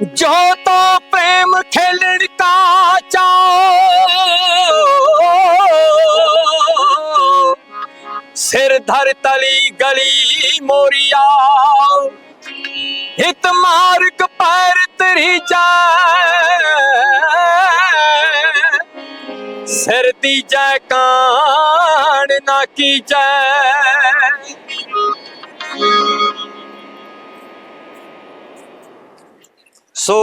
ਜੋ ਤੋ ਪ੍ਰੇਮ ਖੇਲਣ ਕਾ ਚਾਓ ਸਿਰ ਧਰ ਤਲੀ ਗਲੀ ਮੋਰੀਆ, ਹਿਤ ਮਾਰਗ ਪੈਰ ਤਰੀ ਜਾ। ਸਿਰ ਦੀ ਜੈ ਕਾਣ ਨਾ ਕੀ ਜੈ ਸੋ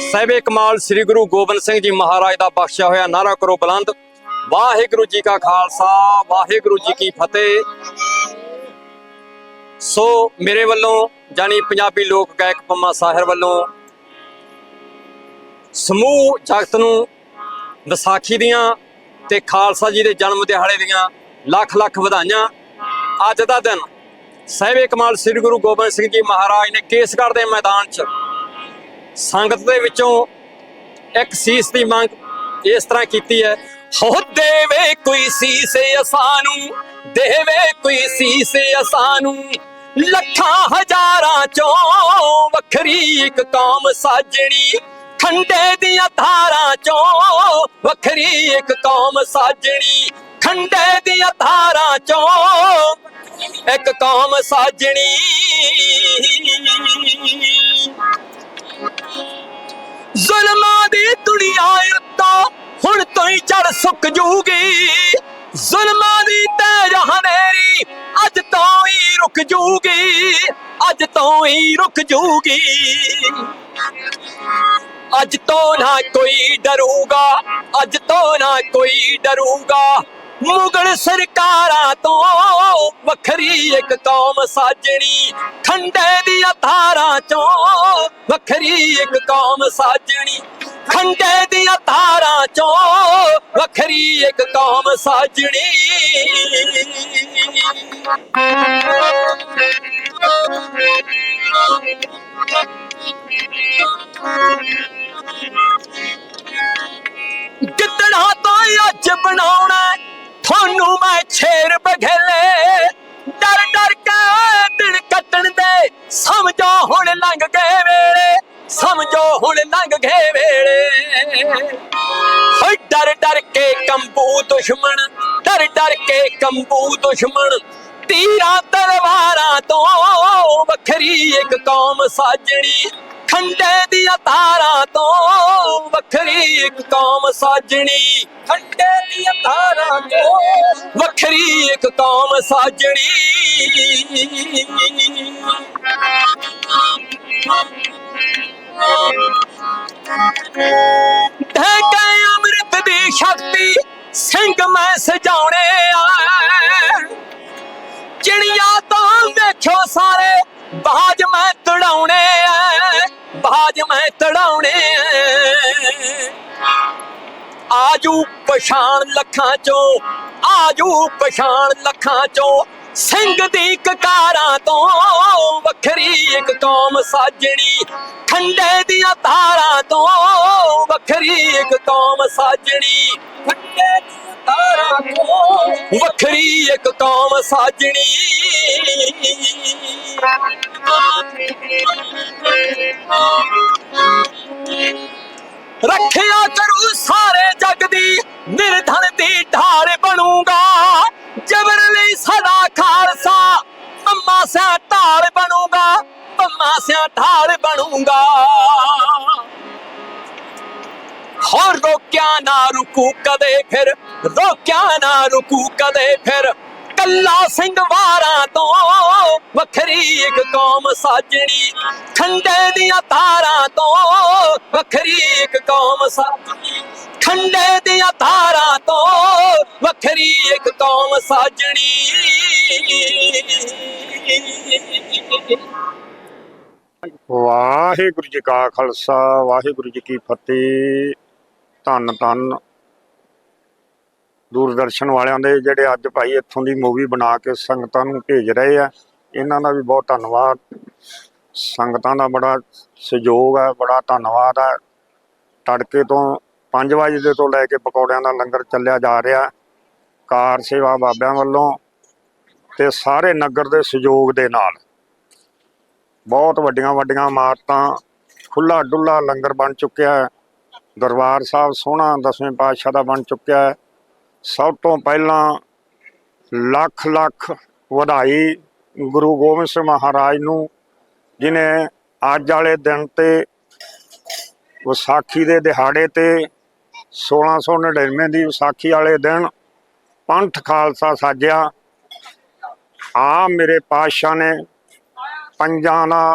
ਸਹਿਬੇ ਕਮਾਲ ਸ੍ਰੀ ਗੁਰੂ ਗੋਬਿੰਦ ਸਿੰਘ ਜੀ ਮਹਾਰਾਜ ਦਾ ਬਖਸ਼ਿਆ ਹੋਇਆ ਨਾਰਾ ਕਰੋ ਬੁਲੰਦ। ਵਾਹਿਗੁਰੂ ਜੀ ਕਾ ਖਾਲਸਾ, ਵਾਹਿਗੁਰੂ ਜੀ ਕੀ ਫਤਿਹ। ਸੋ ਮੇਰੇ ਵੱਲੋਂ ਜਾਨੀ ਪੰਜਾਬੀ ਲੋਕ ਗਾਇਕ ਪੰਮਾ ਸਾਹਿਰ ਵੱਲੋਂ ਸਮੂਹ ਜਗਤ ਨੂੰ ਵਿਸਾਖੀ ਦੀਆਂ ਤੇ ਖਾਲਸਾ ਜੀ ਦੇ ਜਨਮ ਦਿਹਾੜੇ ਦੀਆਂ ਲੱਖ ਲੱਖ ਵਧਾਈਆਂ। ਅੱਜ ਦਾ ਦਿਨ ਸਹਿਬੇ ਕਮਾਲ ਸ੍ਰੀ ਗੁਰੂ ਗੋਬਿੰਦ ਸਿੰਘ ਜੀ ਮਹਾਰਾਜ ਨੇ ਕੇਸਗੜ੍ਹ ਦੇ ਮੈਦਾਨ 'ਚ ਸੰਗਤ ਦੇ ਵਿੱਚੋਂ ਇੱਕ ਸੀਸ ਦੀ ਮੰਗ ਇਸ ਤਰ੍ਹਾਂ ਕੀਤੀ ਹੈ, ਹੋ ਦੇਵੇ ਕੋਈ ਸੀਸ ਅਸਾਨੂੰ ਦੇਵੇ ਕੋਈ ਸੀਸ ਅਸਾਨੂੰ ਲੱਖਾਂ ਹਜ਼ਾਰਾਂ ਚੋਂ ਵੱਖਰੀ ਇੱਕ ਕੌਮ ਸਾਜਣੀ, ਖੰਡੇ ਦੀਆਂ ਧਾਰਾਂ ਚੋਂ ਵੱਖਰੀ ਇੱਕ ਕੌਮ ਸਾਜਣੀ, ਖੰਡੇ ਦੀਆਂ ਧਾਰਾਂ ਚੋਂ ਇੱਕ ਕੌਮ ਸਾਜਣੀ। ਜ਼ੁਲਮਾਂ ਦੀ ਦੁਨੀਆ ਉੱਤੋਂ ਹੁਣ ਤੋਂ ਹੀ ਚੜ ਸੁੱਕ ਜੂਗੀ। ਜ਼ੁਲਮਾਂ ਦੀ ਤੇਜ ਹਨੇਰੀ ਅੱਜ ਤੋਂ ਹੀ ਰੁਕ ਜੂਗੀ। ਅੱਜ ਤੋਂ ਹੀ ਰੁਕ ਜੂਗੀ। ਅੱਜ ਤੋਂ ਨਾ ਕੋਈ ਡਰੂਗਾ, ਅੱਜ ਤੋਂ ਨਾ ਕੋਈ ਡਰੂਗਾ। ਮੁਗਲ ਸਰਕਾਰਾਂ ਤੋਂ ਵੱਖਰੀ ਇੱਕ ਕੌਮ ਸਾਜਣੀ ਖੰਡੇ ਦੀਆਂ ਧਾਰਾਂ ਚੋਂ ਵੱਖਰੀ ਇੱਕ ਕੌਮ ਸਾਜਣੀ ਖੰਡੇ ਦੀਆਂ ਧਾਰਾਂ ਚੋਂ ਵੱਖਰੀ ਇੱਕ ਕੌਮ ਸਾਜਣੀ। ਗਿੱਦੜਾ ਤੋਂ ਅੱਜ ਬਣਾਉਣਾ ਤੁਹਾਨੂੰ ਮੈਂ ਛੇਰ ਬਘੇਲੇ। ਡਰ ਡਰ ਕੇ ਦਿਨ ਕੱਟਣ ਦੇ ਸਮਝੋ ਹੁਣ ਲੰਘ ਗਏ ਵੇਲੇ, ਸਮਝੋ ਹੁਣ ਲੰਘ ਗਏ ਵੇਲੇ। ਹੋਏ ਡਰ ਡਰ ਕੇ ਕੰਬੂ ਦੁਸ਼ਮਣ, ਡਰ ਡਰ ਕੇ ਕੰਬੂ ਦੁਸ਼ਮਣ, ਤੀਰਾਂ ਤਲਵਾਰਾਂ ਤੋਂ ਵੱਖਰੀ ਇੱਕ ਕੌਮ ਸਾਜਣੀ। ਖੰਡੇ ਦੀਆਂ ਧਾਰਾਂ ਤੋਂ ਵੱਖਰੀ ਇੱਕ ਕੌਮ ਸਾਜਣੀ। ਖੰਡੇ ਦੀਆਂ ਤਾਰਾਂ ਤੋਂ ਵੱਖਰੀ ਇੱਕ ਕੌਮ ਸਾਜਣੀ। ਢਹਿ ਗਏ ਅੰਮ੍ਰਿਤ ਦੀ ਸ਼ਕਤੀ ਸਿੰਘ ਮੈਂ ਸਜਾਉਣੇ ਆ। ਚਿੜੀਆਂ ਤੋਂ ਵੇਖਿਓ ਸਾਰੇ ਮੈਂ ਤੜਾਉਣੇ ਆਜੂ ਪਛਾਣ ਲੱਖਾਂ ਚੋਂ, ਆਜੂ ਪਛਾਣ ਲੱਖਾਂ ਚੋਂ, ਸਿੰਘ ਦੀ ਕਕਾਰਾਂ ਤੋਂ ਵੱਖਰੀ ਇੱਕ ਕੌਮ ਸਾਜਣੀ, ਖੰਡੇ ਦੀਆਂ ਧਾਰਾਂ ਤੋਂ ਵੱਖਰੀ ਇੱਕ ਕੌਮ ਸਾਜਣੀ, ਖੰਡੇ ਦੀਆਂ ਧਾਰਾਂ ਤੋਂ ਵੱਖਰੀ ਇੱਕ ਕੌਮ ਸਾਜਣੀ। ਰੱਖਿਆ ਕਰੂ ਸਾਰੇ ਜਗ ਦੀ, ਨਿਰਧਨ ਦੀ ਢਾਲ ਬਣੂਗਾ। ਜਬਰ ਲਈ ਸਦਾ ਖਾਲਸਾ, ਅੰਮਾ ਸਿਆ ਢਾਲ ਬਣੂਗਾ, ਅੰਮਾ ਸਿਆ ਢਾਲ ਬਣੂਗਾ। ਹੋਰ ਰੋਕਿਆ ਨਾ ਰੁਕੂ ਕਦੇ ਫਿਰ, ਰੋਕਿਆ ਨਾ ਰੁਕੂ ਕਦੇ ਫਿਰ। ਕੱਲਾ ਸਿੰਘ ਵਾਰਾਂ ਤੋਂ ਵੱਖਰੀ ਇੱਕ ਕੌਮ ਸਾਜਣੀ, ਖੰਡੇ ਦੀਆਂ ਤਾਰਾਂ ਤੋਂ ਵੱਖਰੀ ਕੌਮ ਸਾਜਣੀ ਖੰਡੇ ਦੀਆਂ ਤਾਰਾਂ ਤੋਂ ਵੱਖਰੀ ਇੱਕ ਕੌਮ ਸਾਜਣੀ। ਵਾਹਿਗੁਰੂ ਜੀ ਕਾ ਖਾਲਸਾ, ਵਾਹਿਗੁਰੂ ਜੀ ਕੀ ਫਤਿਹ। ਧੰਨ ਧੰਨ ਦੂਰਦਰਸ਼ਨ ਵਾਲਿਆਂ ਦੇ ਜਿਹੜੇ ਅੱਜ ਭਾਈ ਇੱਥੋਂ ਦੀ ਮੂਵੀ ਬਣਾ ਕੇ ਸੰਗਤਾਂ ਨੂੰ ਭੇਜ ਰਹੇ ਆ, ਇਹਨਾਂ ਦਾ ਵੀ ਬਹੁਤ ਧੰਨਵਾਦ। ਸੰਗਤਾਂ ਦਾ ਬੜਾ ਸਹਿਯੋਗ ਹੈ ਬੜਾ ਧੰਨਵਾਦ ਹੈ ਤੜਕੇ ਤੋਂ 5 ਵਜੇ ਦੇ ਤੋਂ ਲੈ ਕੇ ਪਕੌੜਿਆਂ ਦਾ ਲੰਗਰ ਚੱਲਿਆ ਜਾ ਰਿਹਾ। ਕਾਰ ਸੇਵਾ ਬਾਬਿਆਂ ਵੱਲੋਂ ਤੇ ਸਾਰੇ ਨਗਰ ਦੇ ਸਹਿਯੋਗ ਦੇ ਨਾਲ। ਬਹੁਤ ਵੱਡੀਆਂ ਵੱਡੀਆਂ ਇਮਾਰਤਾਂ ਖੁੱਲਾ ਡੁੱਲਾ ਲੰਗਰ ਬਣ ਚੁੱਕਿਆ ਹੈ। ਦਰਬਾਰ ਸਾਹਿਬ ਸੋਹਣਾ ਦਸਵੇਂ ਪਾਤਸ਼ਾਹ ਦਾ ਬਣ ਚੁੱਕਿਆ ਹੈ। ਸਭ ਤੋਂ ਪਹਿਲਾਂ ਲੱਖ ਲੱਖ ਵਧਾਈ ਗੁਰੂ ਗੋਬਿੰਦ ਸਿੰਘ ਮਹਾਰਾਜ ਨੂੰ, ਜਿਨੇ ਅੱਜ ਵਾਲੇ ਦਿਨ ਤੇ ਵਿਸਾਖੀ ਦੇ ਦਿਹਾੜੇ ਤੇ 1699 ਦੀ ਵਿਸਾਖੀ ਵਾਲੇ ਦਿਨ ਪੰਥ ਖਾਲਸਾ ਸਾਜਿਆ। ਆ ਮੇਰੇ ਪਾਤਸ਼ਾਹ ਨੇ ਪੰਜਾਂ ਦਾ,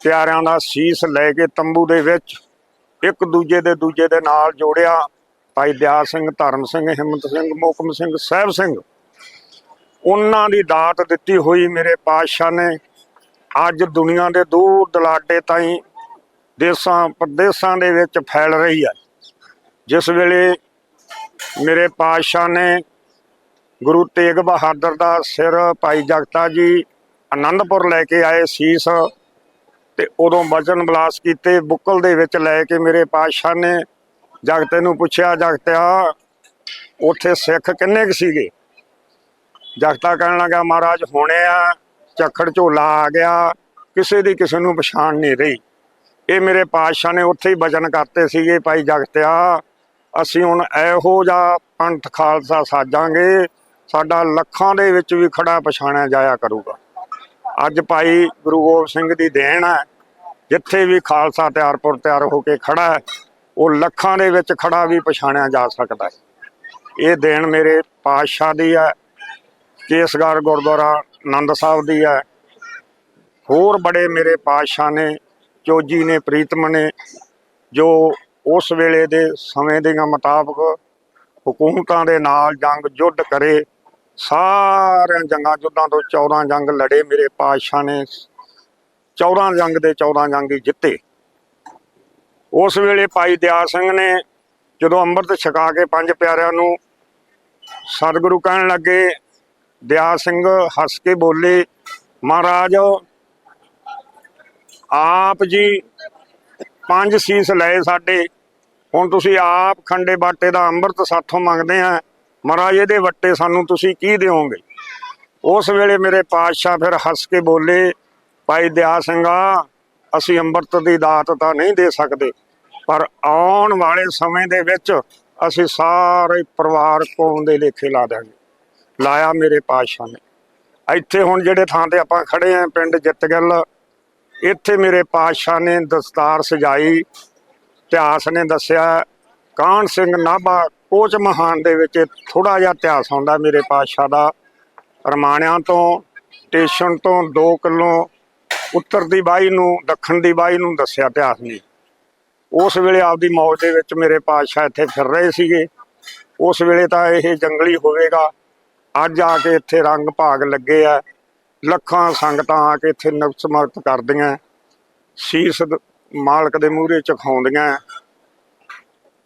ਪਿਆਰਿਆਂ ਦਾ ਸੀਸ ਲੈ ਕੇ ਤੰਬੂ ਦੇ ਵਿੱਚ ਇੱਕ ਦੂਜੇ ਦੇ ਦੂਜੇ ਦੇ ਨਾਲ ਜੋੜਿਆ। ਭਾਈ ਦਿਆ ਸਿੰਘ, ਧਰਮ ਸਿੰਘ, ਹਿੰਮਤ ਸਿੰਘ, ਮੋਕਮ ਸਿੰਘ, ਸਾਹਿਬ ਸਿੰਘ। ਉਹਨਾਂ ਦੀ ਦਾਤ ਦਿੱਤੀ ਹੋਈ ਮੇਰੇ ਪਾਤਸ਼ਾਹ ਨੇ। ਅੱਜ ਦੁਨੀਆ ਦੇ ਦੂਰ ਦਲਾਡੇ ਤਾਈਂ ਦੇਸਾਂ, ਪ੍ਰਦੇਸਾਂ ਦੇ ਵਿੱਚ ਫੈਲ ਰਹੀ ਹੈ। ਜਿਸ ਵੇਲੇ ਮੇਰੇ ਪਾਤਸ਼ਾਹ ਨੇ ਗੁਰੂ ਤੇਗ ਬਹਾਦਰ ਦਾ ਸਿਰ ਭਾਈ ਜਗਤਾ ਜੀ ਆਨੰਦਪੁਰ ਲੈ ਕੇ ਆਏ ਸੀਸ ਤੇ ਉਦੋਂ ਵਚਨ ਬਲਾਸ ਕੀਤੇ, ਬੁੱਕਲ ਦੇ ਵਿੱਚ ਲੈ ਕੇ ਮੇਰੇ ਪਾਤਸ਼ਾਹ ਨੇ ਜਗਤੇ ਨੂੰ ਪੁੱਛਿਆ ਜਗਤਿਆ ਉੱਥੇ ਸਿੱਖ ਕਿੰਨੇ ਕੁ ਸੀਗੇ? ਜਗਤਾ ਕਹਿਣ ਲੱਗਾ, ਮਹਾਰਾਜ, ਹੋਣੇ ਆ, ਚੱਖੜ ਝੋਲਾ ਆ ਗਿਆ, ਕਿਸੇ ਦੀ ਕਿਸੇ ਨੂੰ ਪਛਾਣ ਨਹੀਂ ਰਹੀ। ਇਹ ਮੇਰੇ ਪਾਤਸ਼ਾਹ ਨੇ ਉੱਥੇ ਹੀ ਵਚਨ ਕਰਤੇ ਸੀਗੇ ਭਾਈ ਜਗਤਿਆ। ਅਸੀਂ ਹੁਣ ਇਹੋ ਜਿਹਾ ਪੰਥ ਖਾਲਸਾ ਸਾਜਾਂਗੇ, ਸਾਡਾ ਲੱਖਾਂ ਦੇ ਵਿੱਚ ਵੀ ਖੜਾ ਪਛਾਣਿਆ ਜਾਇਆ ਕਰੂਗਾ। ਅੱਜ ਭਾਈ ਗੁਰੂ ਗੋਬਿੰਦ ਸਿੰਘ ਦੀ ਦੇਣ ਹੈ, ਜਿੱਥੇ ਵੀ ਖਾਲਸਾ ਤਿਆਰਪੁਰ ਤਿਆਰ ਹੋ ਕੇ ਖੜਾ ਹੈ, ਉਹ ਲੱਖਾਂ ਦੇ ਵਿੱਚ ਖੜਾ ਵੀ ਪਛਾਣਿਆ ਜਾ ਸਕਦਾ ਹੈ। ਇਹ ਦੇਣ ਮੇਰੇ ਪਾਤਸ਼ਾਹ ਦੀ ਹੈ, ਕੇਸਗੜ੍ਹ ਗੁਰਦੁਆਰਾ ਆਨੰਦ ਸਾਹਿਬ ਦੀ ਹੈ। ਹੋਰ ਬੜੇ ਮੇਰੇ ਪਾਤਸ਼ਾਹ ਨੇ ਚੋਜੀ ਨੇ, ਪ੍ਰੀਤਮ ਨੇ, ਜੋ ਉਸ ਵੇਲੇ ਦੇ ਸਮੇਂ ਦੇ ਮੁਤਾਬਕ ਹਕੂਮਤਾਂ ਦੇ ਨਾਲ ਜੰਗ ਜੁੱਧ ਕਰੇ, ਸਾਰਿਆਂ ਜੰਗਾਂ ਜੁੱਧਾਂ ਤੋਂ 14 ਜੰਗ ਲੜੇ ਮੇਰੇ ਪਾਤਸ਼ਾਹ ਨੇ 14 ਜੰਗ ਦੇ 14 ਜੰਗ ਹੀ ਜਿੱਤੇ। ਉਸ ਵੇਲੇ ਭਾਈ ਦਿਆ ਸਿੰਘ ਨੇ ਜਦੋਂ ਅੰਮ੍ਰਿਤ ਛਕਾ ਕੇ ਪੰਜ ਪਿਆਰਿਆਂ ਨੂੰ ਸਤਿਗੁਰੂ ਕਹਿਣ ਲੱਗੇ ਦਿਆ ਸਿੰਘ ਹੱਸ ਕੇ ਬੋਲੇ, ਮਹਾਰਾਜ ਆਪ ਜੀ ਪੰਜ ਸੀਸ ਲਏ ਸਾਡੇ। ਹੁਣ ਤੁਸੀਂ ਆਪ ਖੰਡੇ ਬਾਟੇ ਦਾ ਅੰਮ੍ਰਿਤ ਸਾਥੋਂ ਮੰਗਦੇ ਆ। ਮਹਾਰਾਜ, ਇਹਦੇ ਵੱਟੇ ਸਾਨੂੰ ਤੁਸੀਂ ਕੀ ਦਿਓਗੇ? ਉਸ ਵੇਲੇ ਮੇਰੇ ਪਾਤਸ਼ਾਹ ਫਿਰ ਹੱਸ ਕੇ ਬੋਲੇ, ਭਾਈ ਦਿਆ ਸਿੰਘਾ, ਅਸੀਂ ਅੰਮ੍ਰਿਤ ਦੀ ਦਾਤ ਤਾਂ ਨਹੀਂ ਦੇ ਸਕਦੇ, ਪਰ ਆਉਣ ਵਾਲੇ ਸਮੇਂ ਦੇ ਵਿੱਚ ਅਸੀਂ ਸਾਰੇ ਪਰਿਵਾਰ ਕੌਮ ਦੇ ਲੇਖੇ ਲਾ ਦਾਂਗੇ ਲਾਇਆ ਮੇਰੇ ਪਾਤਸ਼ਾਹ ਨੇ। ਇੱਥੇ ਹੁਣ ਜਿਹੜੇ ਥਾਂ ਤੇ ਆਪਾਂ ਖੜੇ ਆਂ, ਪਿੰਡ ਜਿੱਤਗਲ ਇੱਥੇ ਮੇਰੇ ਪਾਤਸ਼ਾਹ ਨੇ ਦਸਤਾਰ ਸਜਾਈ, ਇਤਿਹਾਸ ਨੇ ਦੱਸਿਆ, ਕਾਹਨ ਸਿੰਘ ਨਾਭਾ ਕੋਚ ਮਹਾਨ ਦੇ ਵਿੱਚ ਥੋੜਾ ਜਿਹਾ ਇਤਿਹਾਸ ਆਉਂਦਾ ਮੇਰੇ ਪਾਤਸ਼ਾਹ ਦਾ। ਰਮਾਣਿਆਂ ਤੋਂ, ਸਟੇਸ਼ਨ ਤੋਂ 2 ਕਿਲੋ ਉੱਤਰ ਦੀ ਬਾਈ ਨੂੰ, ਦੱਖਣ ਦੀ ਬਾਈ ਨੂੰ ਦੱਸਿਆ ਇਤਿਹਾਸ ਨੇ। ਉਸ ਵੇਲੇ ਆਪਦੀ ਮੌਜ ਦੇ ਵਿੱਚ ਮੇਰੇ ਪਾਤਸ਼ਾਹ ਇੱਥੇ ਫਿਰ ਰਹੇ ਸੀਗੇ। ਉਸ ਵੇਲੇ ਤਾਂ ਇਹ ਜੰਗਲੀ ਹੋਵੇਗਾ। ਅੱਜ ਆ ਕੇ ਇੱਥੇ ਰੰਗ ਭਾਗ ਲੱਗੇ ਆ। ਲੱਖਾਂ ਸੰਗਤਾਂ ਆ ਕੇ ਇੱਥੇ ਨਤਮਸਤਕ ਕਰਦੀਆਂ, ਸੀਸ ਮਾਲਕ ਦੇ ਮੂਹਰੇ ਝੁਕਾਉਂਦੀਆਂ।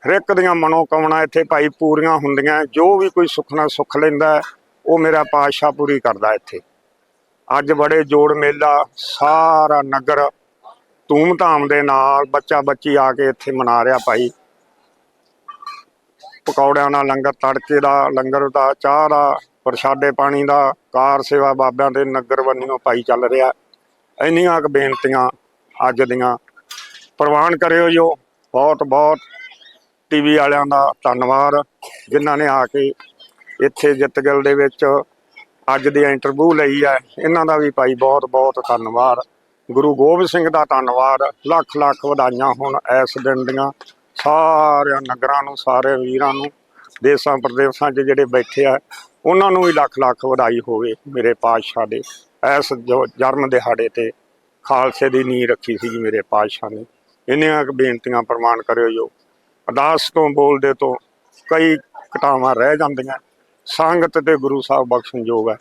ਹਰ ਇੱਕ ਦੀਆਂ ਮਨੋਕਾਮਨਾ ਇੱਥੇ ਭਾਈ ਪੂਰੀਆਂ ਹੁੰਦੀਆਂ, ਜੋ ਵੀ ਕੋਈ ਸੁਖਨਾ ਸੁੱਖ ਲੈਂਦਾ, ਉਹ ਮੇਰਾ ਪਾਤਸ਼ਾਹ ਪੂਰੀ ਕਰਦਾ ਇੱਥੇ। ਅੱਜ ਬੜੇ ਜੋੜ ਮੇਲਾ, ਸਾਰਾ ਨਗਰ ਧੂਮ-ਧਾਮ ਦੇ ਨਾਲ ਬੱਚਾ ਬੱਚੀ ਆ ਕੇ ਇੱਥੇ ਮਨਾ ਰਿਹਾ ਭਾਈ। ਪਕੌੜਿਆਂ ਨਾਲ ਲੰਗਰ ਤੜਕੇ ਦਾ, ਲੰਗਰ ਦਾ, ਚਾਹ ਦਾ ਪ੍ਰਸ਼ਾਦੇ ਪਾਣੀ ਦਾ ਕਾਰ ਸੇਵਾ ਬਾਬਿਆਂ ਦੇ ਨਗਰ ਬੰਨਿਓ ਪਾਈ ਚੱਲ ਰਿਹਾ। ਇੰਨੀਆਂ ਕੁ ਬੇਨਤੀਆਂ ਅੱਜ ਦੀਆਂ। ਪ੍ਰਵਾਨ ਕਰਿਓ ਜੋ ਬਹੁਤ ਬਹੁਤ ਟੀਵੀ ਵਾਲਿਆਂ ਦਾ ਧੰਨਵਾਦ, ਜਿਨ੍ਹਾਂ ਨੇ ਆ ਕੇ ਇੱਥੇ ਜਿੱਤਗਲ ਦੇ ਵਿੱਚ ਅੱਜ ਦੀ ਇੰਟਰਵਿਊ ਲਈ ਹੈ। ਇਹਨਾਂ ਦਾ ਵੀ ਭਾਈ ਬਹੁਤ ਬਹੁਤ ਧੰਨਵਾਦ। ਗੁਰੂ ਗੋਬਿੰਦ ਸਿੰਘ ਦਾ ਧੰਨਵਾਦ। ਲੱਖ ਲੱਖ ਵਧਾਈਆਂ ਹੁਣ ਇਸ ਦਿਨ ਦੀਆਂ। ਸਾਰਿਆਂ ਨਗਰਾਂ ਨੂੰ, ਸਾਰੇ ਵੀਰਾਂ ਨੂੰ। ਦੇਸਾਂ ਪ੍ਰਦੇਸਾਂ 'ਚ ਜਿਹੜੇ ਬੈਠੇ ਆ, ਉਹਨਾਂ ਨੂੰ ਵੀ ਲੱਖ ਲੱਖ ਵਧਾਈ ਹੋਵੇ ਮੇਰੇ ਪਾਤਸ਼ਾਹ ਦੇ। ਇਸ ਜੋ ਜਨਮ ਦਿਹਾੜੇ ਤੇ ਖਾਲਸੇ ਦੀ ਨੀਂਹ ਰੱਖੀ ਸੀ ਮੇਰੇ ਪਾਤਸ਼ਾਹ ਨੇ। ਇੰਨੀਆਂ ਕੁ ਬੇਨਤੀਆਂ ਪ੍ਰਮਾਣ ਕਰਿਓ ਜੋ ਅਰਦਾਸ ਤੋਂ ਬੋਲਦੇ ਤੋਂ ਕਈ ਘਟਾਵਾਂ ਰਹਿ ਜਾਂਦੀਆਂ। ਸੰਗਤ ਤੇ ਗੁਰੂ ਸਾਹਿਬ ਬਖਸ਼ਣ ਯੋਗ ਹੈ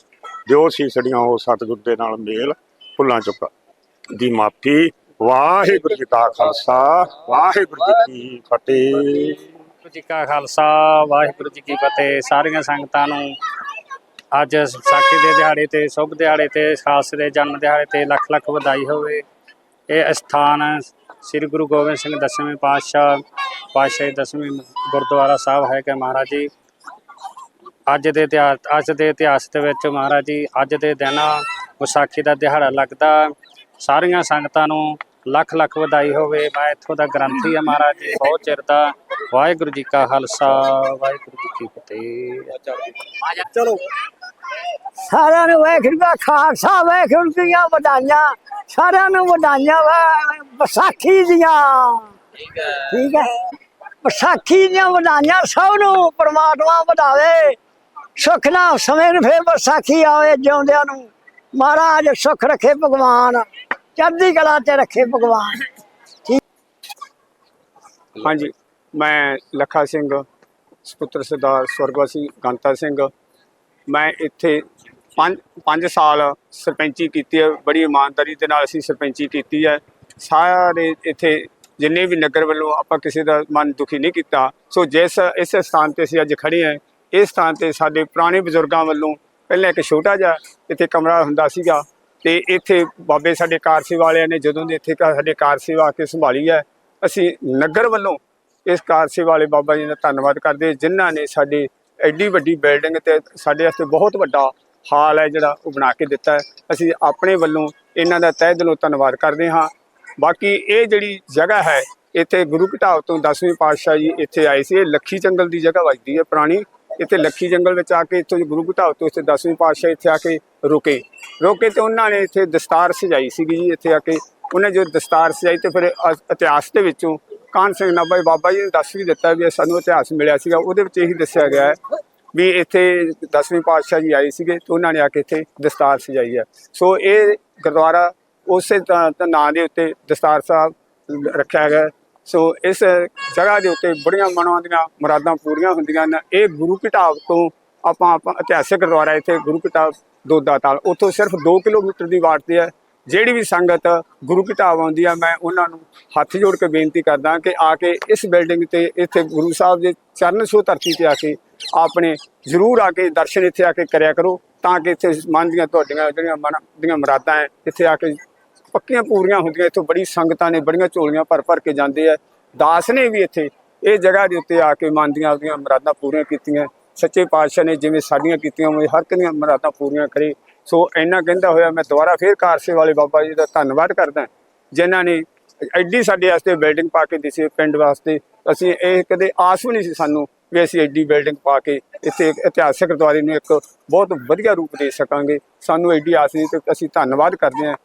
ਜੋ ਸੀਸੜੀਆਂ ਉਹ ਸਤਿਗੁਰ ਦੇ ਨਾਲ ਮੇਲ ਭੁੱਲਾਂ ਚੁੱਕਾ ਦੀ ਮਾਫੀ। ਵਾਹਿਗੁਰੂ ਜੀ ਕਾ ਖਾਲਸਾ, ਵਾਹਿਗੁਰੂ ਜੀ ਕੀ ਫਤਿਹ। ਵਾਹਿਗੁਰੂ ਜੀ ਕਾ ਖਾਲਸਾ, ਵਾਹਿਗੁਰੂ ਜੀ ਕੀ ਫਤਿਹ। ਸਾਰੀਆਂ ਸੰਗਤਾਂ ਨੂੰ ਅੱਜ ਵਿਸਾਖੀ ਦੇ ਦਿਹਾੜੇ ਤੇ, ਸ਼ੁਭ ਦਿਹਾੜੇ ਤੇ ਖਾਲਸੇ ਦੇ ਜਨਮ ਦਿਹਾੜੇ ਤੇ ਲੱਖ ਲੱਖ ਵਧਾਈ ਹੋਵੇ। ਇਹ ਸਥਾਨ ਸ੍ਰੀ ਗੁਰੂ ਗੋਬਿੰਦ ਸਿੰਘ ਦਸਵੇਂ ਪਾਤਸ਼ਾਹ, ਪਾਤਸ਼ਾਹੀ ਦਸਵੇਂ ਗੁਰਦੁਆਰਾ ਸਾਹਿਬ ਹੈ ਕਿ ਮਹਾਰਾਜ ਜੀ? ਅੱਜ ਦੇ ਇਤਿਹਾਸ, ਅੱਜ ਦੇ ਇਤਿਹਾਸ ਦੇ ਵਿੱਚ ਮਹਾਰਾਜ ਜੀ, ਅੱਜ ਦੇ ਦਿਨ ਵਿਸਾਖੀ ਦਾ ਦਿਹਾੜਾ ਲੱਗਦਾ। ਸਾਰੀਆਂ ਸੰਗਤਾਂ ਨੂੰ ਲੱਖ ਲੱਖ ਵਧਾਈ ਹੋਵੇ। ਮੈਂ ਇੱਥੋਂ ਦਾ ਗ੍ਰੰਥੀ ਆ ਮਹਾਰਾਜ ਜੀ ਬਹੁਤ ਚਿਰ ਦਾ। ਵਾਹਿਗੁਰੂ ਜੀ ਕਾ ਖਾਲਸਾ ਵਾਹਿਗੁਰੂ ਜੀ ਕੀ ਫਤਿਹ। ਚਲੋ। ਸਾਰਿਆਂ ਨੂੰ ਵਾਹਿਗੁਰੂ ਦਾ ਖਾਲਸਾ ਵਾਹਿਗੁਰੂ ਦੀਆਂ ਵਧਾਈਆਂ। ਸਾਰਿਆਂ ਨੂੰ ਵਧਾਈਆਂ ਵਾ- ਵਿਸਾਖੀ ਦੀਆਂ। ਠੀਕ ਹੈ। ਠੀਕ ਹੈ। ਵਿਸਾਖੀ ਦੀਆਂ ਵਧਾਈਆਂ ਸਭ ਨੂੰ ਪ੍ਰਮਾਤਮਾ ਵਧਾਵੇ। ਸੁੱਖ ਨਾਲ ਸਮੇਂ ਨੂੰ ਫੇਰ ਵਿਸਾਖੀ ਆਵੇ ਜਿਉਂਦਿਆਂ ਨੂੰ। ਮਹਾਰਾਜ ਸੁੱਖ ਰੱਖੇ ਭਗਵਾਨ। ਚੜ੍ਹਦੀ ਕਲਾ ਤੇ ਰੱਖੇ ਭਗਵਾਨ। ਹਾਂਜੀ, ਮੈਂ ਲੱਖਾ ਸਿੰਘ, ਸੁਪੁੱਤਰ ਸਰਦਾਰ ਸਵਰਗਵਾਸੀ ਗੰਤਾ ਸਿੰਘ। ਮੈਂ ਇੱਥੇ 5 5 ਸਾਲ ਸਰਪੰਚੀ ਕੀਤੀ ਹੈ, ਬੜੀ ਇਮਾਨਦਾਰੀ ਦੇ ਨਾਲ ਅਸੀਂ ਸਰਪੰਚੀ ਕੀਤੀ ਹੈ। ਸਾਰੇ ਇੱਥੇ ਜਿੰਨੇ ਵੀ ਨਗਰ ਵੱਲੋਂ ਆਪਾਂ ਕਿਸੇ ਦਾ ਮਨ ਦੁਖੀ ਨਹੀਂ ਕੀਤਾ, ਸੋ ਜਿਸ, ਇਸ ਸਥਾਨ ਤੇ ਅਸੀਂ ਅੱਜ ਖੜੇ ਹਾਂ, ਇਸ ਸਥਾਨ ਤੇ ਸਾਡੇ ਪੁਰਾਣੇ ਬਜ਼ੁਰਗਾਂ ਵੱਲੋਂ ਪਹਿਲਾਂ ਇੱਕ ਛੋਟਾ ਜਿਹਾ ਇੱਥੇ ਕਮਰਾ ਹੁੰਦਾ ਸੀਗਾ ਤੇ ਇੱਥੇ ਬਾਬੇ ਸਾਡੇ ਕਾਰ ਸੇਵਾ ਵਾਲਿਆਂ ਨੇ ਜਦੋਂ ਦੇ ਇੱਥੇ ਘਰ ਸਾਡੇ ਕਾਰ ਸੇਵਾ ਆ ਕੇ ਸੰਭਾਲੀ ਹੈ, ਅਸੀਂ ਨਗਰ ਵੱਲੋਂ ਇਸ ਕਾਰ ਸੇਵਾ ਵਾਲੇ ਬਾਬਾ ਜੀ ਦਾ ਧੰਨਵਾਦ ਕਰਦੇ ਜਿਨ੍ਹਾਂ ਨੇ ਸਾਡੀ ਐਡੀ ਵੱਡੀ ਬਿਲਡਿੰਗ ਤੇ ਸਾਡੇ ਵਾਸਤੇ ਬਹੁਤ ਵੱਡਾ ਹਾਲ ਹੈ ਜਿਹੜਾ ਉਹ ਬਣਾ ਕੇ ਦਿੱਤਾ ਅਸੀਂ ਆਪਣੇ ਵੱਲੋਂ ਇਹਨਾਂ ਦਾ ਤਹਿ ਦਿਲੋਂ ਧੰਨਵਾਦ ਕਰਦੇ ਹਾਂ। ਬਾਕੀ ਇਹ ਜਿਹੜੀ ਜਗ੍ਹਾ ਹੈ, ਇੱਥੇ ਗੁਰੂ ਘਟਾਵ ਤੋਂ 10ਵੀਂ ਪਾਤਸ਼ਾਹ ਜੀ ਇੱਥੇ ਆਏ ਸੀ, ਇਹ ਲੱਖੀ ਜੰਗਲ ਦੀ ਜਗ੍ਹਾ ਵੱਜਦੀ ਹੈ ਪੁਰਾਣੀ। ਇੱਥੇ ਲੱਖੀ ਜੰਗਲ ਵਿੱਚ ਆ ਕੇ ਇੱਥੋਂ ਗੁਰੂ ਘਟਾਵ ਤੋਂ ਇੱਥੇ 10ਵੀਂ ਪਾਤਸ਼ਾਹ ਇੱਥੇ ਆ ਕੇ ਰੁਕੇ। ਰੁਕੇ ਤੇ ਉਹਨਾਂ ਨੇ ਇੱਥੇ ਦਸਤਾਰ ਸਜਾਈ ਸੀਗੀ ਜੀ, ਇੱਥੇ ਆ ਕੇ। ਉਹਨੇ ਜੋ ਦਸਤਾਰ ਸਜਾਈ ਤੇ ਫਿਰ ਅ- ਇਤਿਹਾਸ ਦੇ ਵਿੱਚੋਂ ਕਾਨ ਸਿੰਘ ਨਾਭਾ ਬਾਬਾ ਜੀ ਨੇ ਦੱਸ ਵੀ ਦਿੱਤਾ ਵੀ ਸਾਨੂੰ ਇਤਿਹਾਸ ਮਿਲਿਆ ਸੀਗਾ। ਉਹਦੇ ਵਿੱਚ ਇਹੀ ਦੱਸਿਆ ਗਿਆ ਹੈ ਵੀ ਇੱਥੇ 10ਵੀਂ ਪਾਤਸ਼ਾਹ ਜੀ ਆਏ ਸੀਗੇ ਤੇ ਉਹਨਾਂ ਨੇ ਆ ਕੇ ਇੱਥੇ ਦਸਤਾਰ ਸਜਾਈ ਹੈ। ਸੋ ਇਹ ਗੁਰਦੁਆਰਾ ਉਸੇ ਤਾਂ ਨਾਂ ਦੇ ਉੱਤੇ ਦਸਤਾਰ ਸਾਹਿਬ ਰੱਖਿਆ ਗਿਆ ਸੋ ਇਸ ਜਗ੍ਹਾ ਦੇ ਉੱਤੇ ਬੜੀਆਂ ਮਨਾਂ ਦੀਆਂ ਮੁਰਾਦਾਂ ਪੂਰੀਆਂ ਹੁੰਦੀਆਂ ਨੇ ਇਹ ਗੁਰੂ ਕਿਤਾਬ ਤੋਂ ਆਪਾਂ ਆਪਾਂ ਇਤਿਹਾਸਿਕ ਗੁਰਦੁਆਰਾ ਇੱਥੇ ਗੁਰੂ ਕਿਤਾਬ ਦੋਦਾ ਤਾਲ। ਉੱਥੋਂ ਸਿਰਫ 2 ਕਿਲੋਮੀਟਰ ਦੀ ਵਾਟ ਤੇ ਹੈ। ਜਿਹੜੀ ਵੀ ਸੰਗਤ ਗੁਰੂ ਘਟਾਵ ਆਉਂਦੀ ਆ, ਮੈਂ ਉਹਨਾਂ ਨੂੰ ਹੱਥ ਜੋੜ ਕੇ ਬੇਨਤੀ ਕਰਦਾ ਕਿ ਆ ਕੇ ਇਸ ਬਿਲਡਿੰਗ ਤੇ ਇੱਥੇ ਗੁਰੂ ਸਾਹਿਬ ਦੇ ਚਰਨ ਛੋਹ ਧਰਤੀ ਤੇ ਆ ਕੇ ਆਪਣੇ ਜ਼ਰੂਰ ਆ ਕੇ ਦਰਸ਼ਨ ਇੱਥੇ ਆ ਕੇ ਕਰਿਆ ਕਰੋ, ਤਾਂ ਕਿ ਇੱਥੇ ਮਨ ਦੀਆਂ ਤੁਹਾਡੀਆਂ ਜਿਹੜੀਆਂ ਮਨ ਦੀਆਂ ਮੁਰਾਦਾਂ ਹੈ, ਇੱਥੇ ਆ ਕੇ ਪੱਕੀਆਂ ਪੂਰੀਆਂ ਹੁੰਦੀਆਂ। ਇੱਥੋਂ ਬੜੀ ਸੰਗਤਾਂ ਨੇ ਬੜੀਆਂ ਝੋਲੀਆਂ ਭਰ ਭਰ ਕੇ ਜਾਂਦੇ ਆ। ਦਾਸ ਨੇ ਵੀ ਇੱਥੇ ਇਹ ਜਗ੍ਹਾ ਦੇ ਉੱਤੇ ਆ ਕੇ ਮਨ ਦੀਆਂ ਆਪਣੀਆਂ ਮੁਰਾਦਾਂ ਪੂਰੀਆਂ ਕੀਤੀਆਂ। ਸੱਚੇ ਪਾਤਸ਼ਾਹ ਨੇ ਜਿਵੇਂ ਸਾਡੀਆਂ ਕੀਤੀਆਂ ਉਵੇਂ ਹਰ ਇੱਕ ਦੀਆਂ ਮੁਰਾਦਾਂ ਪੂਰੀਆਂ ਕਰੇ। ਸੋ ਇੰਨਾ ਕਹਿੰਦਾ ਹੋਇਆ, ਮੈਂ ਦੁਬਾਰਾ ਫੇਰ ਕਾਰਸੇ ਵਾਲੇ ਬਾਬਾ ਜੀ ਦਾ ਧੰਨਵਾਦ ਕਰਦਾ ਜਿਨ੍ਹਾਂ ਨੇ ਐਡੀ ਸਾਡੇ ਵਾਸਤੇ ਬਿਲਡਿੰਗ ਪਾ ਕੇ ਦਿੱਤੀ ਪਿੰਡ ਵਾਸਤੇ। ਅਸੀਂ ਇਹ ਕਦੇ ਆਸ ਵੀ ਨਹੀਂ ਸੀ ਸਾਨੂੰ ਵੀ ਅਸੀਂ ਐਡੀ ਬਿਲਡਿੰਗ ਪਾ ਕੇ ਇੱਥੇ ਇਤਿਹਾਸਕ ਗੁਰਦੁਆਰੇ ਨੂੰ ਇੱਕ ਬਹੁਤ ਵਧੀਆ ਰੂਪ ਦੇ ਸਕਾਂਗੇ। ਸਾਨੂੰ ਐਡੀ ਆਸ ਨਹੀਂ ਤੇ ਅਸੀਂ ਧੰਨਵਾਦ ਕਰਦੇ ਹਾਂ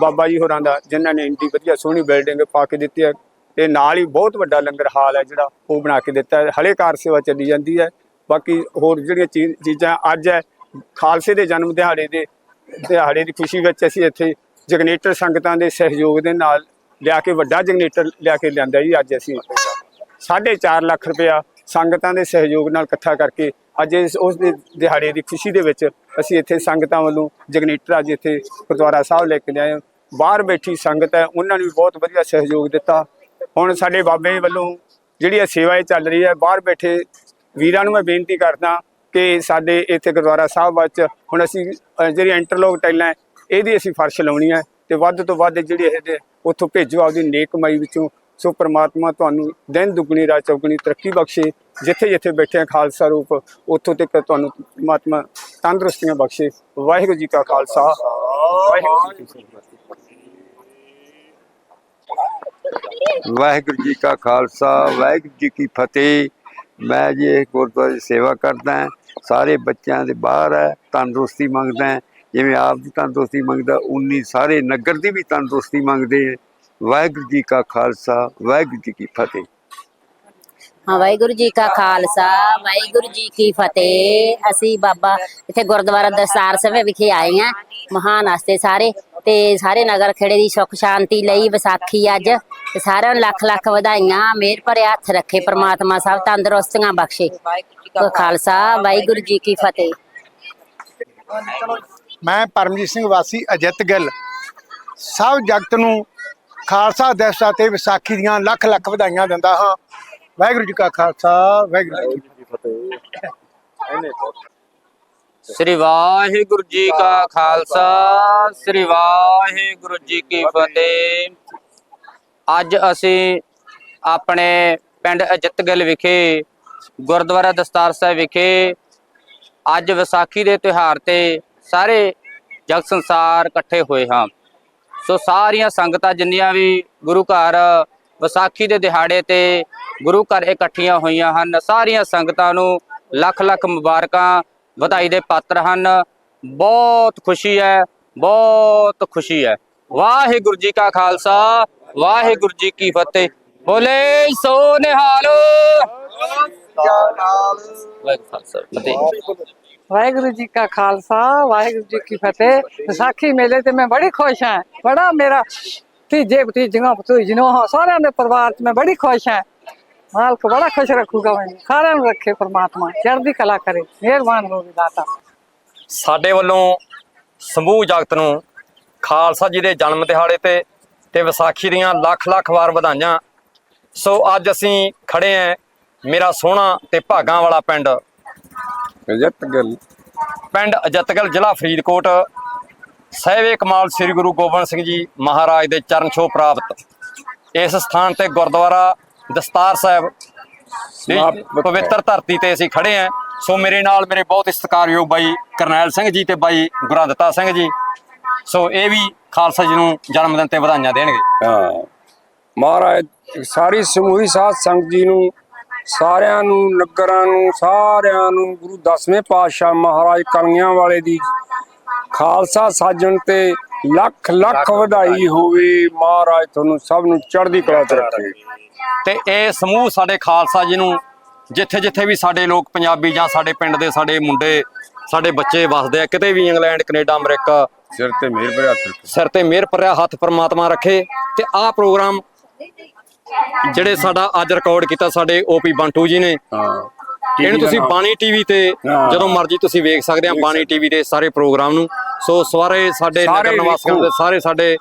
ਬਾਬਾ ਜੀ ਹੋਰਾਂ ਦਾ, ਜਿਨ੍ਹਾਂ ਨੇ ਇੰਨੀ ਵਧੀਆ ਸੋਹਣੀ ਬਿਲਡਿੰਗ ਪਾ ਕੇ ਦਿੱਤੀ ਹੈ। ਤੇ ਨਾਲ ਹੀ ਬਹੁਤ ਵੱਡਾ ਲੰਗਰ ਹਾਲ ਹੈ ਜਿਹੜਾ ਉਹ ਬਣਾ ਕੇ ਦਿੱਤਾ ਹੈ। ਹਲੇ ਕਾਰ ਸੇਵਾ ਚੱਲੀ ਜਾਂਦੀ ਹੈ। ਬਾਕੀ ਹੋਰ ਜਿਹੜੀਆਂ ਚੀ- ਚੀਜ਼ਾਂ ਅੱਜ ਹੈ, ਖਾਲਸੇ ਦੇ ਜਨਮ ਦਿਹਾੜੇ ਦੇ ਦਿਹਾੜੇ ਦੀ ਖੁਸ਼ੀ ਵਿੱਚ ਅਸੀਂ ਇੱਥੇ ਜਗਨੇਟਰ ਸੰਗਤਾਂ ਦੇ ਸਹਿਯੋਗ ਦੇ ਨਾਲ ਲਿਆ ਕੇ ਵੱਡਾ ਜਗਨੇਟਰ ਲਿਆ ਕੇ ਲਿਆਂਦਾ ਜੀ ਅੱਜ ਅਸੀਂ 4.5 ਲੱਖ ਰੁਪਇਆ ਸੰਗਤਾਂ ਦੇ ਸਹਿਯੋਗ ਨਾਲ ਇਕੱਠਾ ਕਰਕੇ ਅੱਜ ਇਸ, ਉਸ ਦੇ ਦਿਹਾੜੇ ਦੀ ਖੁਸ਼ੀ ਦੇ ਵਿੱਚ ਅਸੀਂ ਇੱਥੇ ਸੰਗਤਾਂ ਵੱਲੋਂ ਜਗਨੇਟਰ ਅੱਜ ਇੱਥੇ ਗੁਰਦੁਆਰਾ ਸਾਹਿਬ ਲੈ ਕੇ ਲਿਆਏ ਹਾਂ। ਬਾਹਰ ਬੈਠੀ ਸੰਗਤ ਹੈ, ਉਹਨਾਂ ਨੂੰ ਵੀ ਬਹੁਤ ਵਧੀਆ ਸਹਿਯੋਗ ਦਿੱਤਾ ਹੁਣ ਸਾਡੇ ਬਾਬੇ ਵੱਲੋਂ ਜਿਹੜੀ ਇਹ ਸੇਵਾ ਇਹ ਚੱਲ ਰਹੀ ਹੈ, ਬਾਹਰ ਬੈਠੇ ਵੀਰਾਂ ਨੂੰ ਮੈਂ ਬੇਨਤੀ ਕਰਦਾ ਕਿ ਸਾਡੇ ਇੱਥੇ ਗੁਰਦੁਆਰਾ ਸਾਹਿਬ ਵਿੱਚ ਹੁਣ ਅਸੀਂ ਜਿਹੜੀ ਇੰਟਰਲੋਕ ਟਾਈਲਾਂ ਇਹਦੀ ਅਸੀਂ ਫਰਸ਼ ਲਾਉਣੀ ਹੈ ਤੇ ਵੱਧ ਤੋਂ ਵੱਧ ਜਿਹੜੀ ਇਹਦੇ ਉੱਥੋਂ ਭੇਜੋ ਆਪਦੀ ਨੇਕ ਕਮਾਈ ਵਿੱਚੋਂ ਸੋ ਪ੍ਰਮਾਤਮਾ ਤੁਹਾਨੂੰ ਦਿਨ ਦੁੱਗਣੀ, ਰਾਤ ਚੌਗਣੀ ਤਰੱਕੀ ਬਖਸ਼ੇ, ਜਿੱਥੇ ਜਿੱਥੇ ਬੈਠੇ ਆ ਖਾਲਸਾ ਰੂਪ, ਉੱਥੋਂ ਤੱਕ ਤੁਹਾਨੂੰ ਪ੍ਰਮਾਤਮਾ ਤੰਦਰੁਸਤੀਆਂ ਬਖਸ਼ੇ। ਵਾਹਿਗੁਰੂ ਜੀ ਕਾ ਖਾਲਸਾ। ਵਾਹਿਗੁਰੂ ਜੀ ਕੀ ਫਤਿਹ ਵਾਹਿਗੁਰੂ ਜੀ ਕਾ ਖਾਲਸਾ, ਵਾਹਿਗੁਰੂ ਜੀ ਕੀ ਫਤਿਹ। ਮੈਂ ਜੀ ਇਹ ਗੁਰਦੁਆਰੇ ਦੀ ਸੇਵਾ ਕਰਦਾ ਹਾਂ। ਸਾਰੇ ਬੱਚਿਆਂ ਦੇ ਬਾਹਰ ਹੈ, ਤੰਦਰੁਸਤੀ ਮੰਗਦਾ ਹੈ। ਜਿਵੇਂ ਆਪ ਦੀ ਤੰਦਰੁਸਤੀ ਮੰਗਦਾ, ਉਨੀ ਸਾਰੇ ਨਗਰ ਦੀ ਵੀ ਤੰਦਰੁਸਤੀ ਮੰਗਦੇ ਹੈ ਵਾਹਿਗੁਰੂ ਜੀ ਕਾ ਖਾਲਸਾ, ਵਾਹਿਗੁਰੂ ਜੀ ਕੀ ਫਤਿਹ ਹਾਂ, ਵਾਹਿਗੁਰੂ ਜੀ ਕਾ ਖਾਲਸਾ, ਵਾਹਿਗੁਰੂ ਜੀ ਕੀ ਫਤਿਹ। ਅਸੀਂ ਬਾਬਾ ਇੱਥੇ ਗੁਰਦੁਆਰਾ ਦਸਤਾਰ ਸਾਹਿਬ ਵਿਖੇ ਆਏ ਆ ਮਹਾਨ ਆਸਤੇ ਸਾਰੇ। ਤੇ ਸਾਰੇ ਨਗਰ ਖੇੜੇ ਦੀ ਸੁੱਖ ਸ਼ਾਂਤੀ ਲਈ ਵਿਸਾਖੀ ਅੱਜ, ਤੇ ਸਾਰਿਆਂ ਨੂੰ ਲੱਖ ਲੱਖ ਵਧਾਈਆਂ ਮੇਰ ਭਰੇ ਹੱਥ ਰੱਖੇ, ਪ੍ਰਮਾਤਮਾ ਸਭ ਤੰਦਰੁਸਤੀਆਂ ਬਖਸ਼ੇ। ਕਾ ਖਾਲਸਾ, ਵਾਹਿਗੁਰੂ ਜੀ ਕੀ ਫਤਿਹ। ਮੈਂ ਪਰਮਜੀਤ ਸਿੰਘ ਵਾਸੀ ਅਜਿਤ ਗਿੱਲ। ਸਭ ਜਗਤ ਨੂੰ ਖਾਲਸਾ ਦਿਵਸ ਅਤੇ ਵਿਸਾਖੀ ਦੀਆਂ ਲੱਖ ਲੱਖ ਵਧਾਈਆਂ ਦਿੰਦਾ ਹਾਂ। ਵਾਹਿਗੁਰੂ ਜੀ ਕਾ ਖਾਲਸਾ ਵਾਹਿਗੁਰੂ ਜੀ ਕੀ ਫਤਿਹ। ਸ੍ਰੀ ਵਾਹਿਗੁਰੂ ਜੀ ਕਾ ਖਾਲਸਾ ਸ੍ਰੀ ਵਾਹਿਗੁਰੂ ਜੀ ਕੀ ਫਤਿਹ। ਅੱਜ ਅਸੀਂ ਆਪਣੇ ਪਿੰਡ ਅਜਿੱਤਗਿੱਲ ਵਿਖੇ ਗੁਰਦੁਆਰਾ ਦਸਤਾਰ ਸਾਹਿਬ ਵਿਖੇ ਅੱਜ ਵਿਸਾਖੀ ਦੇ ਤਿਉਹਾਰ ਤੇ ਸਾਰੇ ਜਗ ਸੰਸਾਰ ਇਕੱਠੇ ਹੋਏ ਹਾਂ। ਸੋ ਸਾਰੀਆਂ ਸੰਗਤਾਂ ਜਿੰਨੀਆਂ ਵੀ ਗੁਰੂ ਘਰ ਵਿਸਾਖੀ ਦੇ ਦਿਹਾੜੇ ਤੇ ਗੁਰੂ ਘਰ ਇਕੱਠੀਆਂ ਹੋਈਆਂ ਹਨ। ਸਾਰੀਆਂ ਸੰਗਤਾਂ ਨੂੰ ਲੱਖ ਲੱਖ ਮੁਬਾਰਕਾਂ ਵਧਾਈ ਦੇ ਪਾਤਰ ਹਨ। ਬਹੁਤ ਖੁਸ਼ੀ ਹੈ, ਬਹੁਤ ਖੁਸ਼ੀ ਹੈ। ਵਾਹਿਗੁਰੂ ਜੀ ਕਾ ਖਾਲਸਾ, ਵਾਹਿਗੁਰੂ ਜੀ ਕੀ ਫਤਿਹ। ਬੋਲੇ ਸੋ ਨਿਹਾਲੋ ਵਾਹਿਗੁਰੂ ਵਾਹਿਗੁਰੂ ਜੀ ਕਾ ਖਾਲਸਾ, ਵਾਹਿਗੁਰੂ ਜੀ ਕੀ ਫਤਿਹ। ਵਿਸਾਖੀ ਮੇਲੇ ਤੇ ਮੈਂ ਬੜੀ ਖੁਸ਼ ਹਾਂ। ਬੜਾ ਮੇਰਾ ਤੀਜੇ ਭਤੀਜੀਆਂ ਭਤੀਜੀਆਂ ਹਾਂ ਸਾਰਿਆਂ ਦੇ ਪਰਿਵਾਰ ਚ ਮੈਂ ਬੜੀ ਖੁਸ਼ ਹਾਂ। ਮਾਲਕ ਬੜਾ ਖੁਸ਼ ਰੱਖੂਗਾ ਮੈਨੂੰ। ਸਾਰਿਆਂ ਨੂੰ ਰੱਖੇ ਪ੍ਰਮਾਤਮਾ ਚੜ੍ਹਦੀ ਕਲਾ ਕਰੇ ਮਿਹਰਬਾਨ ਹੋਵੇ ਦਾਤਾ। ਸਾਡੇ ਵੱਲੋਂ ਸਮੂਹ ਜਗਤ ਨੂੰ ਖਾਲਸਾ ਜੀ ਦੇ ਜਨਮ ਦਿਹਾੜੇ ਤੇ ਤੇ ਵਿਸਾਖੀ ਦੀਆਂ ਲੱਖ ਲੱਖ ਵਾਰ ਵਧਾਈਆਂ। ਸੋ ਅੱਜ ਅਸੀਂ ਖੜੇ ਆਂ ਮੇਰਾ ਸੋਹਣਾ ਤੇ ਭਾਗਾਂ ਵਾਲਾ ਪਿੰਡ। ਅਜਤ ਗੱਲ ਪਿੰਡ ਅਜਤਗਲ ਜ਼ਿਲ੍ਹਾ ਫਰੀਦਕੋਟ। ਸਹਿਵੇ ਕਮਾਲ ਸ੍ਰੀ ਗੁਰੂ ਗੋਬਿੰਦ ਸਿੰਘ ਜੀ ਮਹਾਰਾਜ ਦੇ ਚਰਨ ਛੋਹ ਪ੍ਰਾਪਤ। ਇਸ ਸਥਾਨ ਤੇ ਗੁਰਦੁਆਰਾ ਦਸਤਾਰ ਸਾਹਿਬ ਦੀ ਪਵਿੱਤਰ ਧਰਤੀ ਤੇ ਅਸੀਂ ਖੜੇ ਆਂ ਸੋ ਮੇਰੇ ਨਾਲ ਮੇਰੇ ਬਹੁਤ ਸਤਿਕਾਰਯੋਗ ਬਾਈ ਕਰਨੈਲ ਸਿੰਘ ਜੀ ਤੇ ਬਾਈ ਗੁਰਦਿੱਤਾ ਸਿੰਘ ਜੀ। ਸੋ ਇਹ ਵੀ ਖਾਲਸਾ ਜੀ ਨੂੰ ਜਨਮ ਦਿਨ ਤੇ ਵਧਾਈਆਂ ਦੇਣਗੇ। ਹਾਂ। ਮਹਾਰਾਜ ਸਾਰੀ ਸਮੂਹੀ ਸਾਧ ਸੰਗਤ ਜੀ ਨੂੰ ਸਾਰਿਆਂ ਨੂੰ ਨਗਰਾਂ ਨੂੰ ਸਾਰਿਆਂ ਨੂੰ ਗੁਰੂ ਦਸਵੇਂ ਪਾਤਸ਼ਾਹ ਮਹਾਰਾਜ ਕਲਗੀਆਂ ਵਾਲੇ ਦੀ ਖਾਲਸਾ ਸਾਜਣ ਤੇ ਲੱਖ ਲੱਖ ਵਧਾਈ ਹੋਵੇ। ਮਹਾਰਾਜ ਤੁਹਾਨੂੰ ਸਭ ਨੂੰ ਚੜ੍ਹਦੀ ਕਲਾ ਚ ਰੱਖੇ। ਤੇ ਇਹ ਸਮੂਹ ਸਾਡੇ ਖਾਲਸਾ ਜੀ ਨੂੰ ਜਿੱਥੇ ਜਿੱਥੇ ਵੀ ਸਾਡੇ ਲੋਕ ਪੰਜਾਬੀ ਜਾਂ ਸਾਡੇ ਪਿੰਡ ਦੇ ਸਾਡੇ ਮੁੰਡੇ ਸਾਡੇ ਬੱਚੇ ਵਸਦੇ ਆ ਕਿਤੇ ਵੀ ਇੰਗਲੈਂਡ ਕੈਨੇਡਾ ਅਮਰੀਕਾ ਸਿਰ ਤੇ ਮਿਹਰ ਭਰਿਆ ਹੱਥ ਸਿਰ ਤੇ ਮਿਹਰ ਭਰਿਆ ਹੱਥ ਪ੍ਰਮਾਤਮਾ ਰੱਖੇ ਤੇ ਆਹ ਪ੍ਰੋਗਰਾਮ ਜਿਹੜੇ ਸਾਡਾ ਅੱਜ ਰਿਕਾਰਡ ਕੀਤਾ ਸਾਡੇ ਓਪੀ ਬੰਟੂ ਜੀ ਨੇ ਹਾਂ। ਇਹਨੂੰ ਤੁਸੀਂ ਬਾਣੀ ਟੀਵੀ ਤੇ। ਜਦੋਂ ਮਰਜ਼ੀ ਤੁਸੀਂ ਵੇਖ ਸਕਦੇ ਆ ਬਾਣੀ ਟੀਵੀ ਦੇ ਸਾਰੇ ਪ੍ਰੋਗਰਾਮ ਨੂੰ। ਸੋ ਸਾਰੇ ਸਾਡੇ ਨਗਰ ਨਿਵਾਸੀਆਂ ਦੇ ਸਾਰੇ ਸਾਡੇ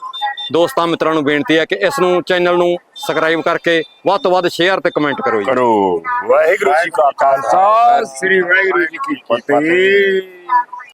ਦੋਸਤਾਂ ਮਿੱਤਰਾਂ ਨੂੰ ਬੇਨਤੀ ਹੈ ਕਿ ਇਸ ਨੂੰ ਚੈਨਲ ਨੂੰ ਸਬਸਕ੍ਰਾਈਬ ਕਰਕੇ ਵੱਧ ਤੋਂ ਵੱਧ ਸ਼ੇਅਰ ਤੇ ਕਮੈਂਟ ਕਰੋ ਜੀ। ਕਰੋ। ਵਾਹਿਗੁਰੂ ਜੀ ਕਾ ਖਾਲਸਾ ਸ੍ਰੀ ਵਾਹਿਗੁਰੂ ਜੀ ਕੀ ਫਤਿਹ।